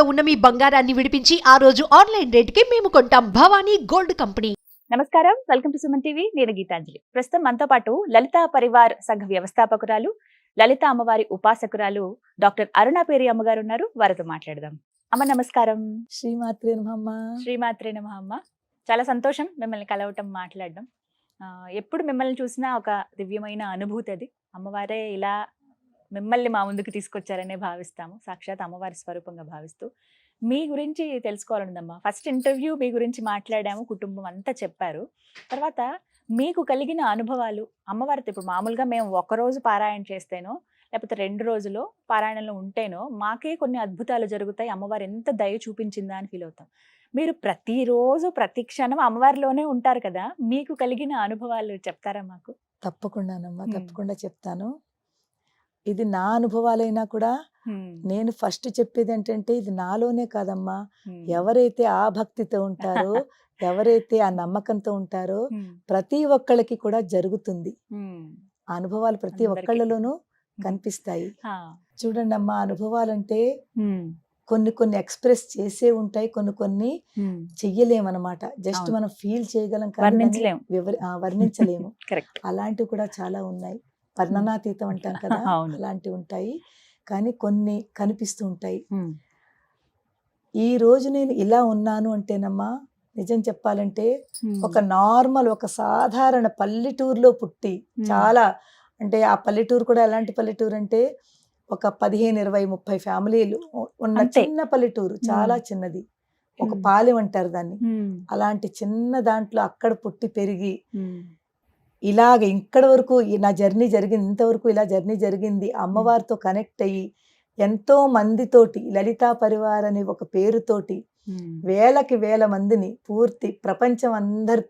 తాకట్టులో ఉన్న మీ బంగారాన్ని విడిపించి ఆ రోజు ఆన్లైన్ రేటుకి మేము కొంటాం. Bhavani gold company. నమస్కారం. Welcome to Suman TV. నేను గీతాంజలి. ప్రస్తుతం మనతో పాటు లలిత పరివార్ సంఘ వ్యవస్థాపకురాలు లలిత అమ్మవారి ఉపాసకురాలు డాక్టర్ అరుణ పేరి అమ్మగారు ఉన్నారు. వారితో మాట్లాడదాం. అమ్మ నమస్కారం. శ్రీమాత్రే నమః శ్రీమాత్రే నమః అమ్మ. చాలా సంతోషం మిమ్మల్ని కలవటం మాట్లాడడం. ఆ, ఎప్పుడు మిమ్మల్ని చూసినా ఒక దివ్యమైన అనుభూతి అది. అమ్మవారే ఇలా మిమ్మల్ని మా ముందుకు తీసుకొచ్చారనే భావిస్తాము. సాక్షాత్ అమ్మవారి స్వరూపంగా భావిస్తూ. మీ గురించి తెలుసుకోవాలనుందమ్మా. ఫస్ట్ ఇంటర్వ్యూ మీ గురించి మాట్లాడాము. కుటుంబం అంతా చెప్పారు. తర్వాత మీకు కలిగిన అనుభవాలు అమ్మవారితో ఇప్పుడు మామూలుగా మేము ఒక రోజు పారాయణ చేస్తేనో లేకపోతే రెండు రోజులు పారాయణంలో ఉంటేనో మాకే కొన్ని అద్భుతాలు జరుగుతాయి. అమ్మవారు ఎంత దయ చూపించిందా అని ఫీల్ అవుతాం. మీరు ప్రతిరోజు ప్రతి క్షణం అమ్మవారిలోనే ఉంటారు కదా. మీకు కలిగిన అనుభవాలు చెప్తారా మాకు? తప్పకుండానమ్మా. మ్మ్. తప్పకుండా చెప్తాను. ఇది నా అనుభవాలైనా కూడా నేను ఫస్ట్ చెప్పేది ఏంటంటే ఇది నాలోనే కాదమ్మా. ఎవరైతే ఆ భక్తితో ఉంటారో ఎవరైతే ఆ నమ్మకంతో ఉంటారో ప్రతి ఒక్కళ్ళకి కూడా జరుగుతుంది. అనుభవాలు ప్రతి. ఒక్కళ్ళలోనూ కనిపిస్తాయి. చూడండి అమ్మా అనుభవాలంటే కొన్ని కొన్ని ఎక్స్ప్రెస్ చేసే ఉంటాయి కొన్ని కొన్ని చెయ్యలేమన్నమాట. జస్ట్. మనం ఫీల్ చేయగలం కానీ వర్ణించలేము. అలాంటివి కూడా చాలా ఉన్నాయి. వర్ణనాతీతం అంటాం కదా. అలాంటివి ఉంటాయి. కానీ కొన్ని కనిపిస్తూ ఉంటాయి. ఈ రోజు నేను ఇలా ఉన్నాను అంటేనమ్మా నిజం చెప్పాలంటే ఒక నార్మల్ ఒక సాధారణ పల్లెటూరులో పుట్టి చాలా అంటే ఆ పల్లెటూరు కూడా ఎలాంటి పల్లెటూరు అంటే ఒక పదిహేను ఇరవై ముప్పై ఫ్యామిలీలు ఉన్న. చిన్న పల్లెటూరు చాలా చిన్నది. ఒక పాలెం అంటారు దాన్ని. అలాంటి చిన్న దాంట్లో అక్కడ పుట్టి పెరిగి ఇలాగ ఇక్కడ వరకు నా జర్నీ జరిగింది ఇంతవరకు ఇలా జర్నీ జరిగింది అమ్మవారితో కనెక్ట్ అయ్యి ఎంతో మందితోటి లలితా పరివార్ అనే ఒక పేరుతోటి వేలకి వేల మందిని పూర్తి ప్రపంచం అందరు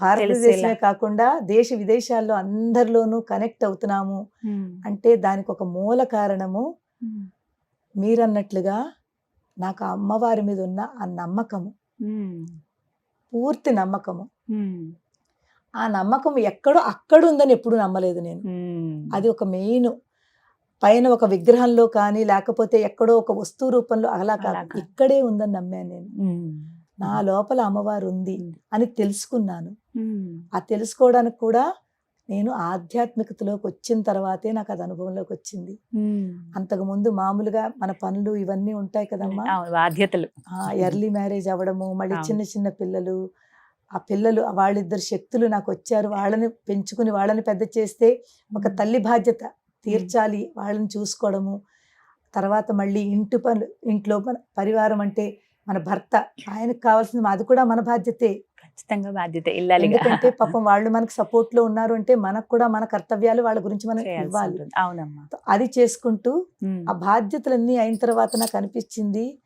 భారతదేశమే కాకుండా దేశ విదేశాల్లో అందరిలోనూ కనెక్ట్ అవుతున్నాము. అంటే దానికి ఒక మూల కారణము మీరన్నట్లుగా నాకు అమ్మవారి మీద ఉన్న ఆ నమ్మకము. పూర్తి నమ్మకము. ఆ నమ్మకం ఎక్కడో అక్కడ ఉందని ఎప్పుడు నమ్మలేదు నేను. అది ఒక మెయిన్. పైన ఒక విగ్రహంలో కానీ లేకపోతే ఎక్కడో ఒక వస్తువు రూపంలో అలా కాదు. ఇక్కడే ఉందని నమ్మాను నేను. నా లోపల అమ్మవారు ఉంది. అని తెలుసుకున్నాను. ఆ తెలుసుకోవడానికి కూడా నేను ఆధ్యాత్మికతలోకి వచ్చిన తర్వాతే నాకు అది అనుభవంలోకి వచ్చింది అంతకు ముందు మామూలుగా మన పనులు ఇవన్నీ ఉంటాయి కదమ్మా. బాధ్యతలు. ఎర్లీ మ్యారేజ్ అవ్వడము మళ్ళీ. చిన్న చిన్న పిల్లలు ఆ పిల్లలు వాళ్ళిద్దరు శక్తులు నాకు వచ్చారు. వాళ్ళని పెంచుకుని వాళ్ళని పెద్ద చేస్తే ఒక తల్లి బాధ్యత తీర్చాలి వాళ్ళని చూసుకోవడము. తర్వాత మళ్ళీ ఇంటి పనులు ఇంట్లో మన పరివారం అంటే మన భర్త. ఆయనకు కావాల్సింది అది కూడా మన బాధ్యతే. ఖచ్చితంగా బాధ్యత ఇల్లాలి ఎందుకంటే పాపం వాళ్ళు మనకు సపోర్ట్లో ఉన్నారు అంటే మనకు కూడా మన కర్తవ్యాలు వాళ్ళ గురించి మనం ఇవ్వాలి. అవునమ్మా. అది చేసుకుంటూ. ఆ బాధ్యతలన్నీ అయిన తర్వాత నాకు అనిపించింది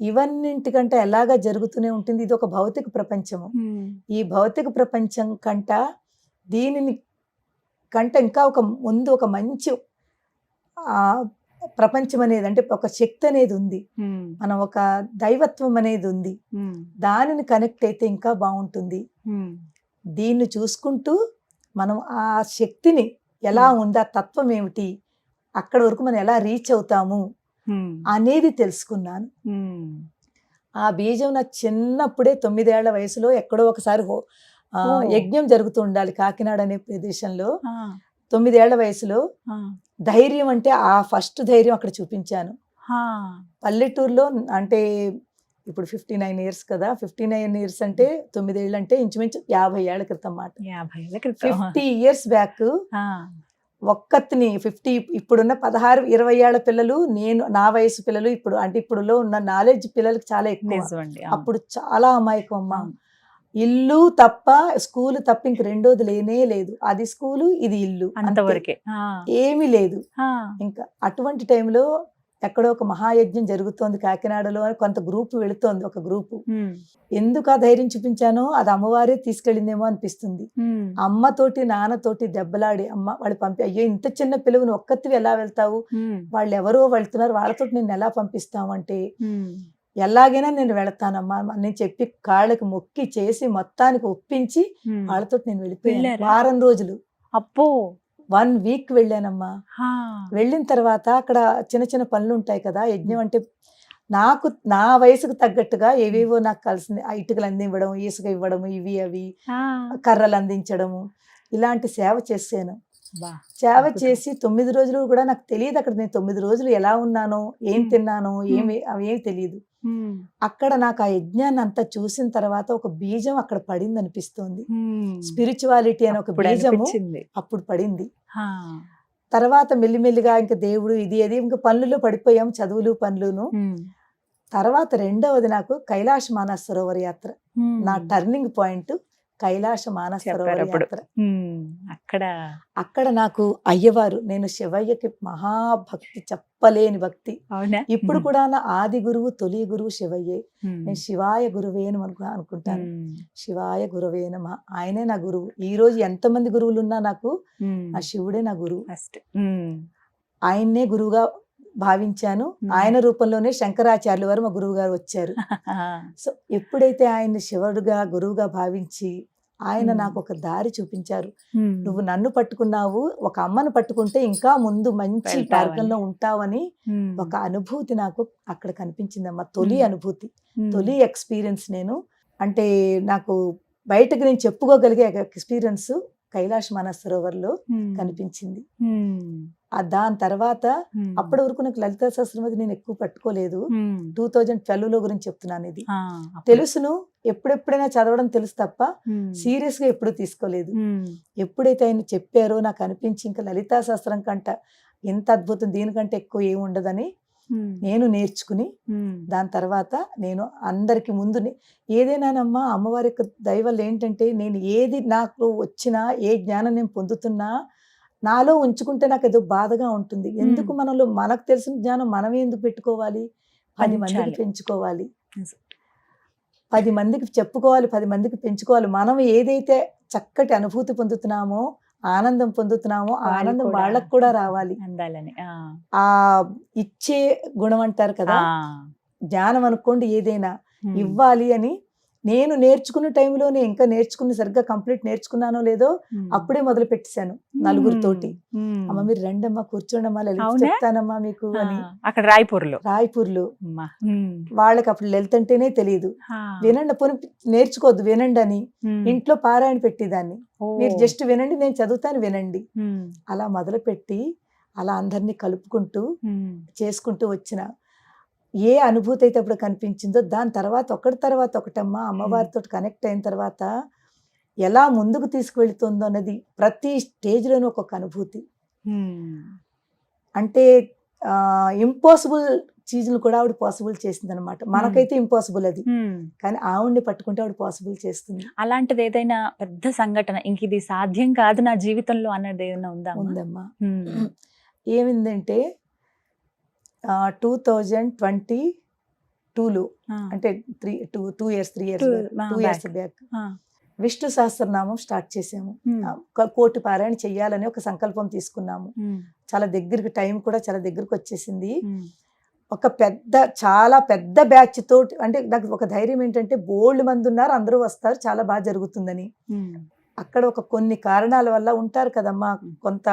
ఇవన్నింటికంటే ఎలాగా జరుగుతూనే ఉంటుంది ఇది ఒక భౌతిక ప్రపంచము. ఈ భౌతిక ప్రపంచం కంట దీనిని కంట ఇంకా ఒక ముందు ఒక మంచి ఆ ప్రపంచం అనేది అంటే ఒక శక్తి అనేది ఉంది. మనం ఒక దైవత్వం అనేది ఉంది. దానిని కనెక్ట్ అయితే ఇంకా బాగుంటుంది. దీన్ని చూసుకుంటూ మనం ఆ శక్తిని ఎలా ఉంది ఆ తత్వం ఏమిటి అక్కడ వరకు మనం ఎలా రీచ్ అవుతాము. అనేది తెలుసుకున్నాను. ఆ బీజం నా చిన్నప్పుడే తొమ్మిదేళ్ళ వయసులో ఎక్కడో ఒకసారి. యజ్ఞం జరుగుతూ ఉండాలి కాకినాడ అనే ప్రదేశంలో. తొమ్మిదేళ్ళ వయసులో. ధైర్యం అంటే ఆ ఫస్ట్ ధైర్యం అక్కడ చూపించాను. పల్లెటూరులో అంటే ఇప్పుడు ఫిఫ్టీ నైన్ ఇయర్స్ కదా ఫిఫ్టీ నైన్ ఇయర్స్ అంటే తొమ్మిదేళ్ళు అంటే ఇంచుమించు యాభై ఏళ్ళ క్రితం మాట యాభై ఏళ్ళ క్రితం ఫిఫ్టీ ఇయర్స్ బ్యాక్ ఆ. ఒక్కతిని ఫిఫ్టీ ఇప్పుడున్న పదహారు ఇరవై ఏళ్ళ పిల్లలు నేను నా వయసు పిల్లలు ఇప్పుడు అంటే ఇప్పుడులో ఉన్న నాలెడ్జ్ పిల్లలకి చాలా ఎక్కువ. అప్పుడు చాలా అమాయకం అమ్మ. ఇల్లు తప్ప స్కూల్ తప్ప ఇంక రెండోది లేనే లేదు అది స్కూలు ఇది ఇల్లు అంతే. అంతవరకే. ఏమీ లేదు. ఇంకా అటువంటి టైంలో ఎక్కడో ఒక మహాయజ్ఞం జరుగుతోంది కాకినాడలో అని కొంత గ్రూప్ వెళుతోంది ఒక గ్రూపు. ఎందుకు ఆ ధైర్యం చూపించానో అది అమ్మవారే తీసుకెళ్ళిందేమో అనిపిస్తుంది. అమ్మతోటి నాన్నతోటి దెబ్బలాడి అమ్మ వాళ్ళు పంపి అయ్యో ఇంత చిన్న పిలువను ఒక్కతివి ఎలా వెళ్తావు. వాళ్ళు ఎవరో వెళ్తున్నారు వాళ్ళతో నేను ఎలా పంపిస్తామంటే. ఎలాగైనా నేను వెళతానమ్మా నేను చెప్పి కాళ్ళకి మొక్కి చేసి మొత్తానికి ఒప్పించి. వాళ్ళతో నేను వెళ్ళిపోయాను? వారం రోజులు అప్పో వన్ వీక్ వెళ్ళానమ్మా. వెళ్ళిన తర్వాత అక్కడ చిన్న చిన్న పనులు ఉంటాయి కదా యజ్ఞం అంటే నాకు నా వయసుకు తగ్గట్టుగా ఏవేవో నాకు కలిసింది ఇటుకలు అందివ్వడం ఇసుక ఇవ్వడం ఇవి అవి కర్రలు అందించడము ఇలాంటి సేవ చేశాను. సేవ. చేసి తొమ్మిది రోజులు కూడా నాకు తెలియదు అక్కడ నేను తొమ్మిది రోజులు ఎలా ఉన్నానో ఏం. తిన్నానో ఏమి అవి ఏమి తెలియదు అక్కడ నాకు ఆ యజ్ఞాన్ని అంతా చూసిన తర్వాత ఒక బీజం అక్కడ పడింది అనిపిస్తోంది. స్పిరిచువాలిటీ అనే ఒక బీజము అనిపించింది. అప్పుడు పడింది. తర్వాత మెల్లిమెల్లిగా ఇంకా దేవుడు ఇది అది ఇంకా పనులలో పడిపోయాం చదువులు పనులును. తర్వాత రెండవది నాకు మానస సరోవర యాత్ర. నా టర్నింగ్ పాయింట్ కైలాస మానస సరోవర చెప్పారు అప్పుడు. యాత్ర. ఉమ్, అక్కడ అక్కడ నాకు అయ్యవారు నేను శివయ్యకి మహాభక్తి చెప్పలేని భక్తి. ఇప్పుడు కూడా నా ఆది గురువు తొలి గురువు శివయ్యే. నేను శివాయ గురువే అని అనుకు- అనుకుంటాను. శివాయ గురువే నమ. ఆయనే నా గురువు. ఈ రోజు ఎంతమంది గురువులు ఉన్నా నాకు. ఆ శివుడే నా గురువు. ఫస్ట్. ఆయన్నే గురువుగా భావించాను. ఆయన రూపంలోనే శంకరాచార్యుల వారు మా గురువు గారు వచ్చారు. సో ఎప్పుడైతే ఆయన్ని శివుడుగా గురువుగా భావించి ఆయన. నాకు ఒక దారి చూపించారు. నువ్వు నన్ను పట్టుకున్నావు ఒక అమ్మను పట్టుకుంటే ఇంకా ముందు మంచి. మార్గంలో ఉంటావని ఒక అనుభూతి నాకు అక్కడ కనిపించిందమ్మా తొలి Hmm. అనుభూతి. తొలి ఎక్స్పీరియన్స్ నేను. అంటే నాకు బయటకు నేను చెప్పుకోగలిగే ఎక్స్పీరియన్స్ కైలాష్ మానస సరోవర్లో ఉమ్, కనిపించింది దాని తర్వాత అప్పటి వరకు నాకు లలితా సహస్రమది నేను ఎక్కువ పట్టుకోలేదు. టూ థౌజండ్ ట్వెల్వ్లో గురించి చెప్తున్నాను ఇది. తెలుసును ఎప్పుడెప్పుడైనా చదవడం తెలుసు తప్ప సీరియస్గా ఎప్పుడు తీసుకోలేదు. ఎప్పుడైతే ఆయన చెప్పారో నాకు అనిపించి ఇంకా లలితా శాస్త్రం కంట ఎంత అద్భుతం దీనికంటే ఎక్కువ ఏమి ఉండదని ఉమ్, నేను నేర్చుకుని దాని తర్వాత నేను అందరికి ముందు ఏదైనానమ్మా అమ్మవారి యొక్క దయ వల్ల ఏంటంటే నేను ఏది నాకు వచ్చినా ఏ జ్ఞానం నేను పొందుతున్నా నాలో ఉంచుకుంటే నాకు ఏదో బాధగా ఉంటుంది. ఎందుకు మనలో మనకు తెలిసిన జ్ఞానం మనమే ఎందుకు పెట్టుకోవాలి? పది మందికి. పెంచుకోవాలి. పది మందికి చెప్పుకోవాలి పది మందికి పెంచుకోవాలి. మనం ఏదైతే చక్కటి అనుభూతి పొందుతున్నామో ఆనందం పొందుతున్నామో ఆనందం వాళ్ళకు కూడా రావాలి. అందాలని. ఆ, ఇచ్చే గుణం అంటారు కదా జ్ఞానం అనుకోండి ఏదైనా ఇవ్వాలి అని నేను నేర్చుకున్న టైంలోనే ఇంకా నేర్చుకుని సరిగ్గా కంప్లీట్ నేర్చుకున్నానో లేదో అప్పుడే మొదలు పెట్టేశాను నలుగురితోటి అమ్మ మీరు రండమ్మా కూర్చోండమ్మా లలిత? చెప్తానమ్మా మీకు అని. అక్కడ రాయ్పూర్లో. రాయ్పూర్లో. వాళ్ళకి అప్పుడు లలిత అంటేనే తెలియదు వినండి పోనీ నేర్చుకోవద్దు వినండి అని. ఇంట్లో పారాయణ పెట్టేదాన్ని. మీరు జస్ట్ వినండి నేను చదువుతాను వినండి. అలా మొదలుపెట్టి అలా అందరినీ కలుపుకుంటూ చేసుకుంటూ వచ్చిన ఏ అనుభూతి అయితే అప్పుడు కనిపించిందో దాని తర్వాత ఒకటి తర్వాత ఒకటమ్మా అమ్మవారితో కనెక్ట్ అయిన తర్వాత ఎలా ముందుకు తీసుకువెళ్తుందో అన్నది ప్రతి స్టేజ్లోనూ ఒక్కొక్క అనుభూతి. అంటే ఇంపాసిబుల్ చీజులు కూడా ఆవిడ పాసిబుల్ చేసింది అనమాట మనకైతే ఇంపాసిబుల్ అది. కానీ ఆవిడ్ని పట్టుకుంటే ఆవిడ పాసిబుల్ చేస్తుంది. అలాంటిది ఏదైనా పెద్ద సంఘటన ఇంక ఇది సాధ్యం కాదు నా జీవితంలో అన్నది ఏదైనా ఉందా? ఉందమ్మా. ఏమిందంటే టూ థౌజండ్ ట్వంటీ టూలో అంటే three two two years three years two years back Vishnu Sahasranamam start చేసాము. కోటి పారాయణ చెయ్యాలని ఒక సంకల్పం తీసుకున్నాము. చాలా దగ్గరికి టైం కూడా చాలా దగ్గరికి వచ్చేసింది. ఒక పెద్ద చాలా పెద్ద బ్యాచ్ తోటి అంటే నాకు ఒక ధైర్యం ఏంటంటే బోల్డ్ మంది ఉన్నారు అందరూ వస్తారు చాలా బాగా జరుగుతుందని. అక్కడ ఒక కొన్ని కారణాల వల్ల ఉంటారు కదమ్మా. కొంత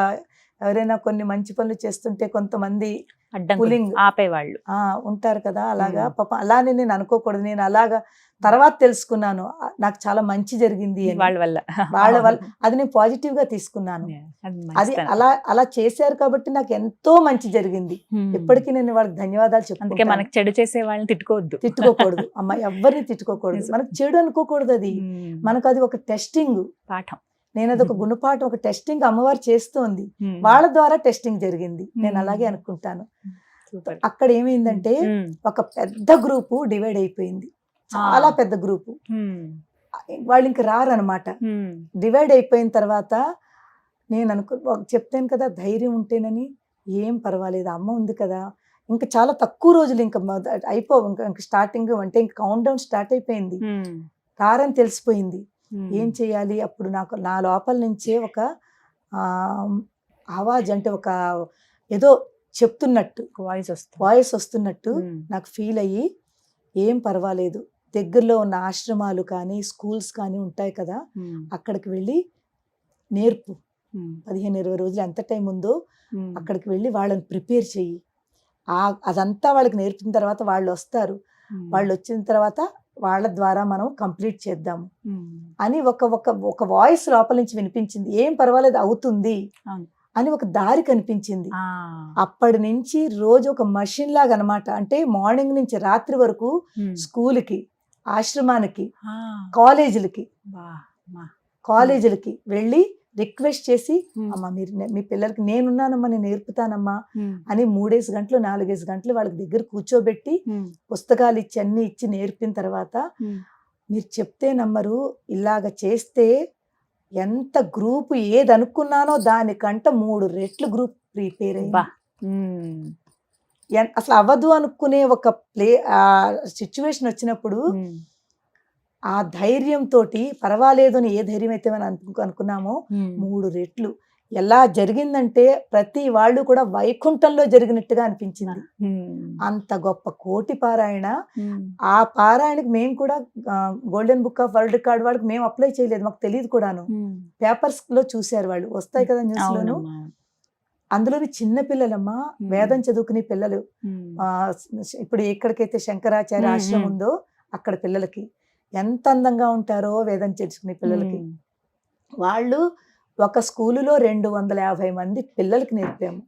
ఎవరైనా కొన్ని మంచి పనులు చేస్తుంటే కొంతమంది Pulling. ఆపేవాళ్ళు. ఆ ఉంటారు కదా అలాగా. మ్మ్. పాపం అలానే నేను అనుకోకూడదు. నేను అలాగా తర్వాత తెలుసుకున్నాను. నాకు చాలా మంచి జరిగింది. వాళ్ళ వల్ల. వాళ్ళ వల్ల. అది నేను పాజిటివ్గా తీసుకున్నాను అది. అలా అలా చేశారు కాబట్టి నాకు ఎంతో మంచి జరిగింది. ఉమ్. ఎప్పటికీ నేను వాళ్ళకి ధన్యవాదాలు చెప్పుకుంటాను. మనకి చెడు చేసే వాళ్ళని తిట్టుకోవద్దు. తిట్టుకోకూడదు. అమ్మ ఎవరిని తిట్టుకోకూడదు. మనకు చెడు అనుకోకూడదు అది. ఉమ్, మనకు అది ఒక టెస్టింగ్ పాఠం. నేను అది ఒక గుణపాఠం ఒక టెస్టింగ్ అమ్మవారు చేస్తోంది. వాళ్ళ ద్వారా టెస్టింగ్ జరిగింది. నేను. అలాగే అనుకుంటాను. అక్కడ ఏమైందంటే ఒక పెద్ద గ్రూపు డివైడ్ అయిపోయింది. చాలా. పెద్ద గ్రూపు. వాళ్ళు ఇంక రారనమాట. డివైడ్ అయిపోయిన తర్వాత నేను అనుకో చెప్తాను కదా ధైర్యం ఉంటేనని ఏం పర్వాలేదు అమ్మ ఉంది కదా. ఇంకా చాలా తక్కువ రోజులు ఇంకా అయిపో ఇంకా స్టార్టింగ్ అంటే ఇంకా కౌంట్ డౌన్ స్టార్ట్ అయిపోయింది రారని తెలిసిపోయింది. ఏం చేయాలి? అప్పుడు నాకు నా లోపల నుంచే ఒక ఆవాజ్ అంటే ఒక ఏదో చెప్తున్నట్టు వాయిస్ వస్తుంది. వాయిస్ వస్తున్నట్టు నాకు ఫీల్ అయ్యి ఏం పర్వాలేదు. దగ్గరలో ఉన్న ఆశ్రమాలు కానీ స్కూల్స్ కానీ ఉంటాయి కదా అక్కడికి వెళ్ళి నేర్పు. పదిహేను ఇరవై రోజులు ఎంత టైం ఉందో అక్కడికి వెళ్ళి వాళ్ళని ప్రిపేర్ చెయ్యి. అదంతా వాళ్ళకి నేర్పిన తర్వాత వాళ్ళు వస్తారు. వాళ్ళు వచ్చిన తర్వాత వాళ్ళ ద్వారా మనం కంప్లీట్ చేద్దాము అని ఒక ఒక ఒక వాయిస్ లోపల నుంచి వినిపించింది. ఏం పర్వాలేదు అవుతుంది. అని ఒక దారి కనిపించింది. అప్పటి నుంచి రోజు ఒక మషిన్ లాగా అనమాట అంటే మార్నింగ్ నుంచి రాత్రి వరకు స్కూల్కి ఆశ్రమానికి కాలేజీలకి కాలేజీలకి వెళ్ళి రిక్వెస్ట్ చేసి అమ్మ మీరు మీ పిల్లలకి నేనున్నానమ్మా నేను నేర్పుతానమ్మా అని మూడేసి గంటలు నాలుగేసి గంటలు వాళ్ళకి దగ్గర కూర్చోబెట్టి పుస్తకాలు ఇచ్చి అన్ని ఇచ్చి నేర్పిన తర్వాత మీరు చెప్తే నమ్మరు ఇలాగ చేస్తే ఎంత గ్రూప్ ఏది అనుకున్నానో దానికంట మూడు రెట్లు గ్రూప్ ప్రిపేర్ ఎన్- అసలు అవ్వదు అనుకునే ఒక ప్లే ఆ సిచ్యువేషన్ వచ్చినప్పుడు ఆ ధైర్యంతో పర్వాలేదు అని ఏ ధైర్యం అయితే మనం అనుకు- అనుకున్నామో మూడు రెట్లు. ఎలా జరిగిందంటే ప్రతి వాళ్ళు కూడా వైకుంఠంలో జరిగినట్టుగా అనిపించింది. అంత గొప్ప కోటి పారాయణ. ఆ పారాయణకి మేము కూడా golden book of world record వాళ్ళకి మేము అప్లై చేయలేదు. మాకు తెలియదు కూడాను. పేపర్స్లో చూశారు వాళ్ళు. వస్తాయి కదా న్యూస్ లోను అందులోని చిన్న పిల్లలమ్మా వేదం చదువుకునే పిల్లలు. ఆ, ఇప్పుడు ఎక్కడికైతే శంకరాచార్య ఆశ్రమం. ఉందో అక్కడ పిల్లలకి. ఎంత అందంగా ఉంటారో వేదం తెలుసుకునే పిల్లలకి. వాళ్ళు ఒక స్కూలులో రెండు వందల యాభై మంది పిల్లలకి నేర్పాము.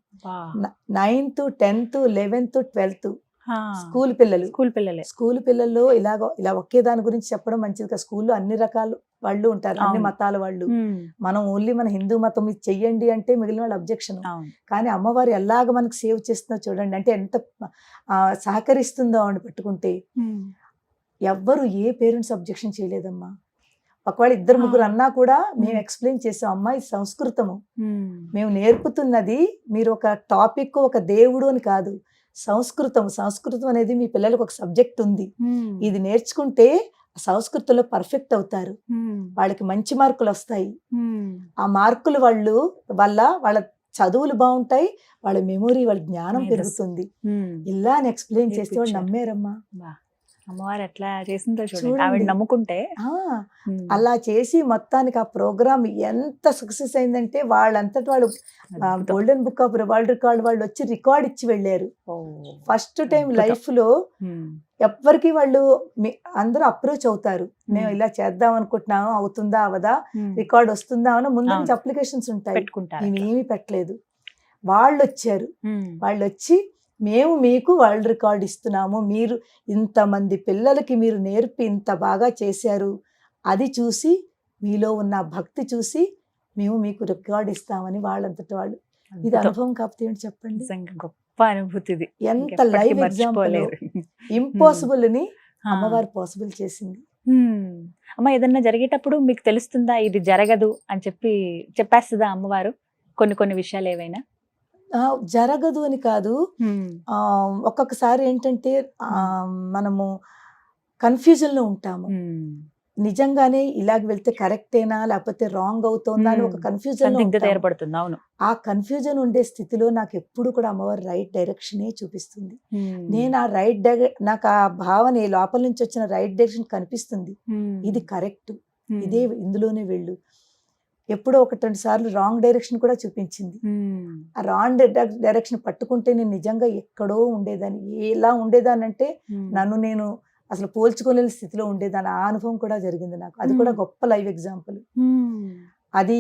Ninth tenth eleventh twelfth school పిల్లలు. స్కూల్ పిల్లలే. స్కూల్ పిల్లల్లో ఇలాగ ఇలా ఒకే దాని గురించి చెప్పడం మంచిది కదా. స్కూల్లో అన్ని రకాల వాళ్ళు ఉంటారు. అన్ని. మతాల వాళ్ళు. మనం ఓన్లీ మన హిందూ మతం ఇది చెయ్యండి అంటే మిగిలిన వాళ్ళు అబ్జెక్షన్. కానీ అమ్మవారు ఎలాగ మనకు సేవ్ చేస్తుందో చూడండి. అంటే ఎంత సహకరిస్తుందో ఆవిడ పట్టుకుంటే. ఎవ్వరు ఏ పేరెంట్స్ అబ్జెక్షన్ చేయలేదమ్మా. ఒకవేళ ఇద్దరు ముగ్గురు. అన్నా కూడా మేము. ఎక్స్ప్లెయిన్ చేసాం అమ్మా ఇది సంస్కృతము. మేము. నేర్పుతున్నది మీరు ఒక టాపిక్ ఒక దేవుడు అని కాదు సంస్కృతం సంస్కృతం అనేది మీ పిల్లలకు ఒక సబ్జెక్ట్ ఉంది. ఇది నేర్చుకుంటే సంస్కృతంలో పర్ఫెక్ట్ అవుతారు. వాళ్ళకి మంచి మార్కులు వస్తాయి. ఆ మార్కులు వాళ్ళు వల్ల వాళ్ళ చదువులు బాగుంటాయి వాళ్ళ మెమొరీ వాళ్ళ జ్ఞానం. పెరుగుతుంది. ఇలా అని ఎక్స్ప్లెయిన్ చేస్తే వాళ్ళు. నమ్మారమ్మా. అమ్మవారు ఎట్లా చేసిందో చూడండి. ఆవిడ నమ్ముకుంటే అలా చేసి మొత్తానికి ఆ ప్రోగ్రామ్ ఎంత సక్సెస్ అయిందంటే వాళ్ళంతటి వాళ్ళు. Golden book of world record వాళ్ళు వచ్చి రికార్డ్ ఇచ్చి వెళ్ళారు. First time. లైఫ్లో. ఎవ్వరికి వాళ్ళు అందరూ అప్రోచ్ అవుతారు మేము. ఇలా చేద్దాం అనుకుంటున్నాము అవుతుందా అవదా. రికార్డ్ వస్తుందా అని ముందు నుంచి. అప్లికేషన్స్ ఉంటాయి ఏమీ పెట్టలేదు వాళ్ళు వచ్చారు. వాళ్ళు వచ్చి మేము మీకు వరల్డ్ రికార్డ్ ఇస్తున్నాము. మీరు ఇంతమంది పిల్లలకి మీరు నేర్పి ఇంత బాగా చేశారు. అది చూసి మీలో ఉన్న భక్తి చూసి మేము మీకు రికార్డ్ ఇస్తామని వాళ్ళంతటి వాళ్ళు. ఇది. అనుభవం కాకపోతే ఏంటి చెప్పండి? గొప్ప అనుభూతి ఇది. ఎంత లైవ్ ఎగ్జాంపుల్. ఇంపాసిబుల్ని. అమ్మవారు పాసిబుల్ చేసింది. అమ్మ ఏదన్నా జరిగేటప్పుడు మీకు తెలుస్తుందా ఇది జరగదు అని చెప్పి చెప్పేస్తుందా అమ్మవారు? కొన్ని కొన్ని విషయాలు ఏవైనా? జరగదు అని కాదు ఆ, ఒక్కొక్కసారి ఏంటంటే ఆ, మనము కన్ఫ్యూజన్లో ఉంటాము. నిజంగానే ఇలాగ వెళ్తే కరెక్టేనా లేకపోతే రాంగ్ అవుతుందా అని ఒక. కన్ఫ్యూజన్ ఏర్పడుతుంది అవును ఆ కన్ఫ్యూజన్ ఉండే స్థితిలో నాకు ఎప్పుడు కూడా అమ్మవారు రైట్ డైరెక్షనే చూపిస్తుంది. నేను ఆ రైట్ నాకు ఆ భావన లోపల నుంచి వచ్చిన రైట్ డైరెక్షన్ కనిపిస్తుంది. ఇది కరెక్ట్. ఇదే ఇందులోనే వెళ్ళు ఎప్పుడో ఒకటి రెండు సార్లు రాంగ్ డైరెక్షన్ కూడా చూపించింది. ఆ రాంగ్ డైరెక్షన్ పట్టుకుంటే నేను నిజంగా ఎక్కడో ఉండేదాన్ని ఎలా ఉమ్. నన్ను నేను అసలు పోల్చుకోలేని స్థితిలో ఉండేదాన్ని ఆ అనుభవం కూడా జరిగింది నాకు అది కూడా. గొప్ప లైవ్ ఎగ్జాంపుల్. అది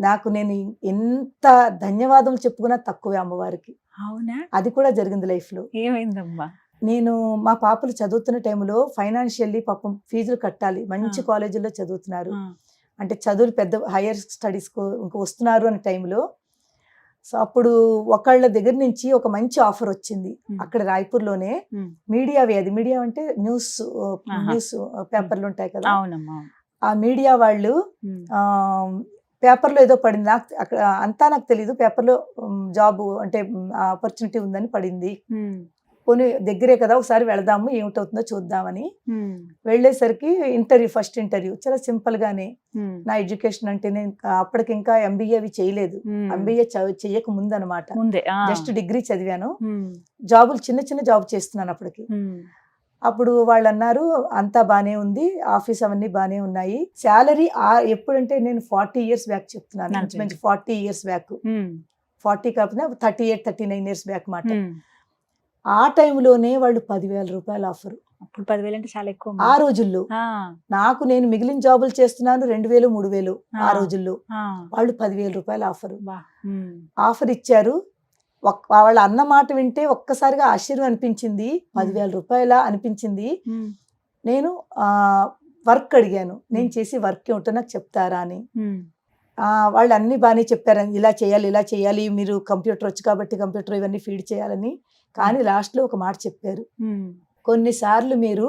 నాకు నేను ఎంత ధన్యవాదం చెప్పుకున్నా తక్కువే అమ్మవారికి అవునా అది కూడా జరిగింది లైఫ్లో ఏమైందమ్మా నేను మా పాపలు చదువుతున్న టైంలో ఫైనాన్షియల్లీ పాపం ఫీజులు కట్టాలి మంచి ఆ. కాలేజీల్లో చదువుతున్నారు. అంటే చదువులు పెద్ద హైయర్ స్టడీస్ ఇంకా వస్తున్నారు అనే టైంలో సో అప్పుడు ఒకళ్ళ దగ్గర నుంచి ఒక మంచి ఆఫర్ వచ్చింది. అక్కడ రాయ్పూర్లోనే. మీడియావి అది మీడియా అంటే న్యూస్. న్యూస్ పేపర్లు ఉంటాయి కదా. ఆ మీడియా వాళ్ళు పేపర్లో ఏదో పడింది నాకు అక్కడ అంతా నాకు తెలియదు పేపర్లో జాబ్ అంటే ఆపర్చునిటీ ఉందని పడింది. పోనీ దగ్గరే కదా ఒకసారి వెళదాము ఏమిటవుతుందో చూద్దామని. వెళ్ళేసరికి ఇంటర్వ్యూ ఫస్ట్ ఇంటర్వ్యూ చాలా సింపుల్ గానే. నా ఎడ్యుకేషన్ అంటే నేను అప్పటికి ఇంకా ఎంబీఏ అవి చేయలేదు. ఎంబీఏ చెయ్యక ముందు అనమాట. జస్ట్ డిగ్రీ చదివాను. జాబులు చిన్న చిన్న జాబ్ చేస్తున్నాను అప్పటికి. అప్పుడు వాళ్ళు అన్నారు అంతా బానే ఉంది ఆఫీస్ అవన్నీ బానే ఉన్నాయి శాలరీ ఎప్పుడంటే నేను ఫార్టీ ఇయర్స్ బ్యాక్ చెప్తున్నాను నలభై. మంచి ఫార్టీ ఇయర్స్ బ్యాక్. ఫార్టీ కాకపోతే thirty eight thirty nine years back మాట. ఆ టైంలోనే వాళ్ళు పదివేల రూపాయల ఆఫర్. అప్పుడు పదివేలు అంటే చాలా ఎక్కువ ఆ. రోజుల్లో నాకు నేను మిగిలిన జాబులు చేస్తున్నాను రెండు వేలు మూడు వేలు ఆ. రోజుల్లో. వాళ్ళు పదివేల రూపాయల ఆఫర్. ఆఫర్ ఇచ్చారు. వాళ్ళ అన్న మాట వింటే ఒక్కసారిగా ఆశ్చర్యం అనిపించింది. పదివేల రూపాయల అనిపించింది. నేను వర్క్ అడిగాను. నేను. చేసి వర్క్ ఏమిటో నాకు చెప్తారా అని. వాళ్ళు అన్ని బాగానే చెప్పారు ఇలా చేయాలి ఇలా చేయాలి. మీరు కంప్యూటర్ వచ్చు కాబట్టి కంప్యూటర్ ఇవన్నీ ఫీడ్ చేయాలని. కానీ లాస్ట్లో ఒక మాట చెప్పారు. కొన్నిసార్లు మీరు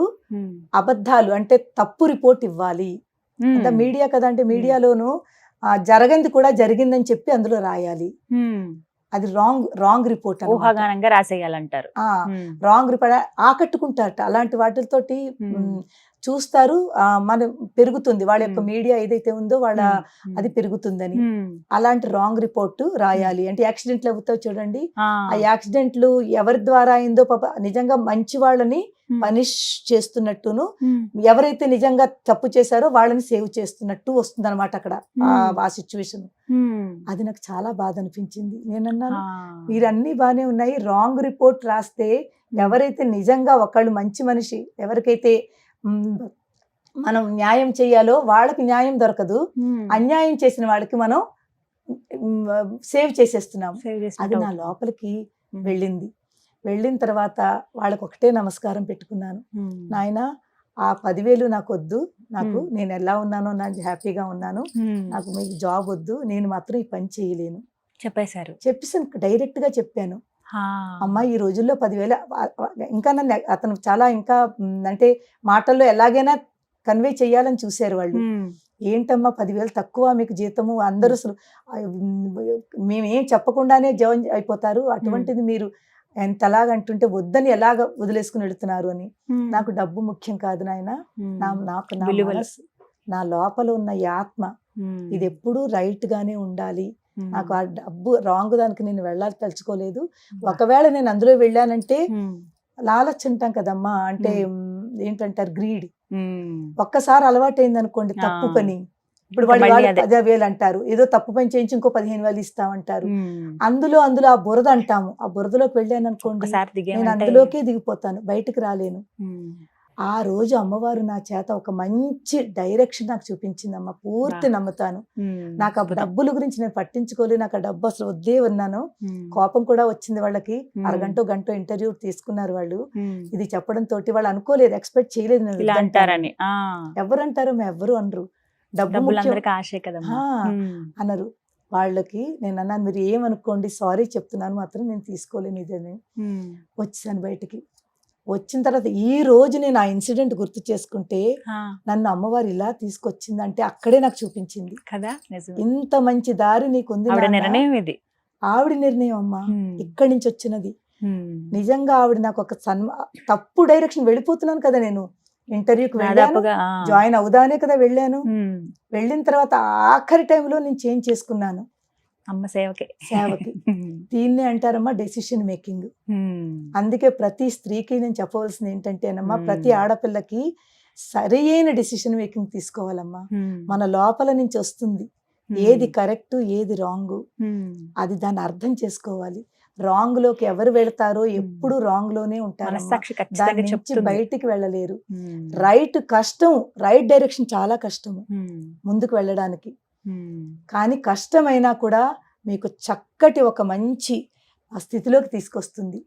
అబద్ధాలు అంటే తప్పు రిపోర్ట్ ఇవ్వాలి. అంత ఉమ్, మీడియా కదా అంటే మీడియాలోను ఆ, జరగంది కూడా జరిగిందని చెప్పి అందులో రాయాలి. అది రాంగ్ రాంగ్ రిపోర్ట్ ఊహాగానంగా రాసేయాలంటారు. రాంగ్ రిపోర్ట్ ఆకట్టుకుంటారట. అలాంటి వాటితోటి చూస్తారు. ఆ, మన పెరుగుతుంది. వాళ్ళ యొక్క. మీడియా ఏదైతే ఉందో వాళ్ళ అది పెరుగుతుందని. అలాంటి రాంగ్ రిపోర్ట్ రాయాలి. అంటే యాక్సిడెంట్లు అవుతావు చూడండి. ఆ, యాక్సిడెంట్లు ఎవరి ద్వారా అయిందో పాప నిజంగా మంచి వాళ్ళని పనిష్ చేస్తున్నట్టును ఎవరైతే నిజంగా తప్పు చేశారో వాళ్ళని సేవ్ చేస్తున్నట్టు వస్తుంది అనమాట అక్కడ ఆ- సిచ్యువేషన్ అది నాకు చాలా బాధ అనిపించింది. నేనన్నాను మీరు అన్ని బాగానే ఉన్నాయి. రాంగ్ రిపోర్ట్ రాస్తే ఎవరైతే నిజంగా ఒకళ్ళు మంచి మనిషి ఎవరికైతే మనం న్యాయం చేయాలో వాళ్ళకి న్యాయం దొరకదు అన్యాయం చేసిన వాళ్ళకి మనం సేవ్ చేసేస్తున్నాం. అది నా. లోపలికి వెళ్ళింది. వెళ్ళిన తర్వాత వాళ్ళకి ఒకటే నమస్కారం పెట్టుకున్నాను. నాయన ఆ పదివేలు నాకు వద్దు నాకు. నేను ఎలా ఉన్నానో నాకు హ్యాపీగా ఉన్నాను. నాకు మీకు జాబ్ వద్దు. నేను మాత్రం ఈ పని చేయలేను. చెప్పేశారు. చెప్పేసి డైరెక్ట్గా చెప్పాను. అమ్మ ఈ రోజుల్లో పదివేల ఇంకా నన్ను అతను చాలా ఇంకా అంటే మాటల్లో ఎలాగైనా కన్వే చేయాలని చూశారు వాళ్ళు. ఏంటమ్మా పదివేలు తక్కువ మీకు జీతము? అందరూ అసలు మేమేం చెప్పకుండానే జవం అయిపోతారు. అటువంటిది మీరు ఎంతలాగంటుంటే వద్దని ఎలాగ వదిలేసుకుని వెళుతున్నారు అని. నాకు డబ్బు ముఖ్యం కాదు నాయన. నా నాకు నా విలువలు. మనసు నా లోపల ఉన్న ఈ ఆత్మ ఇది ఎప్పుడూ రైట్ గానే ఉండాలి నాకు ఆ డబ్బు రాంగ్ దానికి నేను వెళ్ళాలి తలుచుకోలేదు. ఒకవేళ నేను అందులో వెళ్ళానంటే లాలచ్ అంటాం కదమ్మా. అంటే ఏంటంటారు? గ్రీడ్. ఒక్కసారి అలవాటైంది అనుకోండి తప్పు. పని. ఇప్పుడు వాళ్ళు మళ్ళీ వాళ్ళు అదే. పదే వేలు అంటారు. ఏదో తప్పు పని చేయించి ఇంకో పదిహేను వేలు ఇస్తామంటారు. అందులో అందులో ఆ బురద అంటాము. ఆ బురదలోకి వెళ్ళాను అనుకోండి నేను అందులోకే దిగిపోతాను బయటకు రాలేను. ఆ రోజు అమ్మవారు నా చేత ఒక మంచి డైరెక్షన్ నాకు చూపించిందమ్మ పూర్తి. నమ్ముతాను. నాకు ఆ. డబ్బుల గురించి నేను పట్టించుకోలేదు నాకు ఆ డబ్బు అసలు వద్దే ఉన్నాను. కోపం కూడా వచ్చింది వాళ్ళకి. అరగంట గంట ఇంటర్వ్యూ తీసుకున్నారు వాళ్ళు. ఇది చెప్పడం తోటి వాళ్ళు అనుకోలేదు ఎక్స్పెక్ట్ చేయలేదు నేను ఇలా వద్దంటానని. అంటారని. ఆ, ఎవరు అంటారో మేము ఎవరు అనరు. డబ్బు ఆశే ఉమ్, అనరు వాళ్ళకి నేను అన్నాను మీరు ఏమనుకోండి సారీ చెప్తున్నాను మాత్రం నేను తీసుకోలేను ఇదని వచ్చాను బయటికి. వచ్చిన తర్వాత ఈ రోజు నేను ఆ ఇన్సిడెంట్ గుర్తు చేసుకుంటే నన్ను అమ్మవారు ఇలా తీసుకొచ్చిందంటే అక్కడే నాకు చూపించింది. కదా ఇంత మంచి దారి నీకు ఉంది. నిర్ణయం ఇది. ఆవిడ నిర్ణయం అమ్మా. ఇక్కడి నుంచి వచ్చినది. నిజంగా ఆవిడ నాకు ఒక సన్మా తప్పు డైరెక్షన్ వెళ్ళిపోతున్నాను కదా నేను. ఇంటర్వ్యూకి వెళ్ళాను. జాయిన్ అవుదానే కదా వెళ్ళాను. వెళ్ళిన తర్వాత ఆఖరి టైంలో నేను చేంజ్ చేసుకున్నాను. అమ్మ సేవకే. సేవకి. దీన్నే అంటారమ్మా డెసిషన్ మేకింగ్. అందుకే ప్రతి స్త్రీకి నేను చెప్పవలసింది ఏంటంటేనమ్మా మ్మ్. ప్రతి ఆడపిల్లకి సరైన డెసిషన్ మేకింగ్ తీసుకోవాలమ్మా. మన లోపల నుంచి వస్తుంది. ఏది కరెక్ట్ ఏది రాంగ్. అది దాన్ని అర్థం చేసుకోవాలి. రాంగ్లోకి ఎవరు వెళ్తారో ఎప్పుడు రాంగ్లోనే ఉంటారు దాని నుంచి బయటికి వెళ్ళలేరు. రైట్ కష్టం రైట్ డైరెక్షన్ చాలా కష్టము. ముందుకు వెళ్ళడానికి. కానీ కష్టమైనా కూడా మీకు చక్కటి ఒక మంచి ఆ స్థితిలోకి తీసుకొస్తుంది.